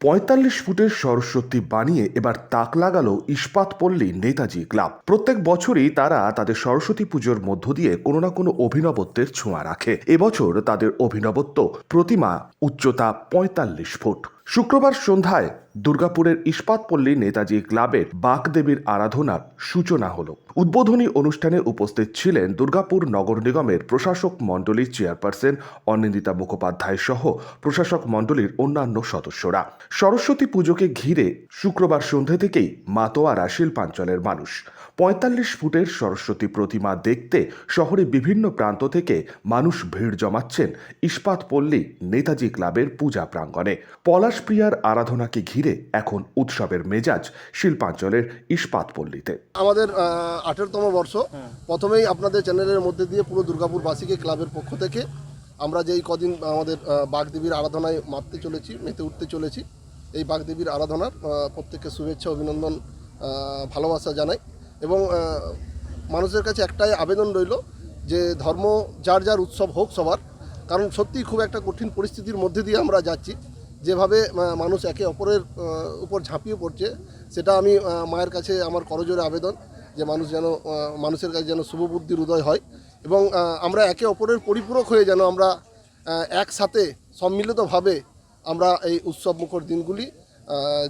পঁয়তাল্লিশ ফুটের সরস্বতী বানিয়ে এবার তাক লাগালো ইস্পাত পল্লী নেতাজি ক্লাব। প্রত্যেক বছরই তারা তাদের সরস্বতী পুজোর মধ্য দিয়ে কোনো না কোনো অভিনবত্বের ছোঁয়া রাখে। এবছর তাদের অভিনবত্ব প্রতিমা উচ্চতা পঁয়তাল্লিশ ফুট। শুক্রবার সন্ধ্যায় দুর্গাপুরের ইস্পাতপল্লী নেতাজি ক্লাবের বাগদেবীর আরাধনার সূচনা হল। উদ্বোধনী অনুষ্ঠানে উপস্থিত ছিলেন দুর্গাপুর নগর নিগমের প্রশাসক মণ্ডলীর চেয়ারপারসন অনিন্দিতা মুখোপাধ্যায় সহ প্রশাসক মণ্ডলীর অন্যান্য সদস্যরা। সরস্বতী পুজোকে ঘিরে শুক্রবার সন্ধে থেকেই মাতোয়ারা শিল্পাঞ্চলের মানুষ। পঁয়তাল্লিশ ফুটের সরস্বতী প্রতিমা দেখতে শহরে বিভিন্ন প্রান্ত থেকে মানুষ ভিড় জমাচ্ছেন ইস্পাতপল্লী নেতাজি ক্লাবের পূজা প্রাঙ্গণে। পলাশপ্রিয়ার আরাধনাকে ঘিরে এখন উৎসবের মেজাজ শিল্পাঞ্চলের ইস্পাতপল্লীতে। আমাদের আঠেরোতম বর্ষ। প্রথমেই আপনাদের চ্যানেলের মধ্যে দিয়ে পুরো দুর্গাপুরবাসীকে ক্লাবের পক্ষ থেকে আমরা যেই কদিন আমাদের বাগদেবীর আরাধনায় মারতে চলেছি, মেতে উঠতে চলেছি, এই বাগদেবীর আরাধনার প্রত্যেককে শুভেচ্ছা, অভিনন্দন ভালোবাসা জানাই। এবং মানুষের কাছে একটাই আবেদন রইল যে ধর্ম যার যার উৎসব হোক সবার, কারণ সত্যিই খুব একটা কঠিন পরিস্থিতির মধ্যে দিয়ে আমরা যাচ্ছি। যেভাবে মানুষ একে অপরের উপর ঝাঁপিয়ে পড়ছে, সেটা আমি মায়ের কাছে আমার করজোরে আবেদন যে মানুষ যেন মানুষের কাছে যেন শুভবুদ্ধির উদয় হয় এবং আমরা একে অপরের পরিপূরক হয়ে যেন আমরা একসাথে সম্মিলিতভাবে আমরা এই উৎসব মুখর দিনগুলি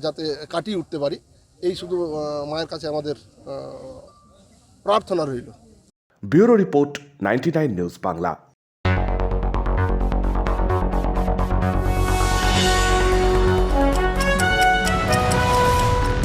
যাতে কাটিয়ে উঠতে পারি। এই শুধু মায়ের কাছে আমাদের প্রার্থনা রইল। Bureau report ninety news Bangla.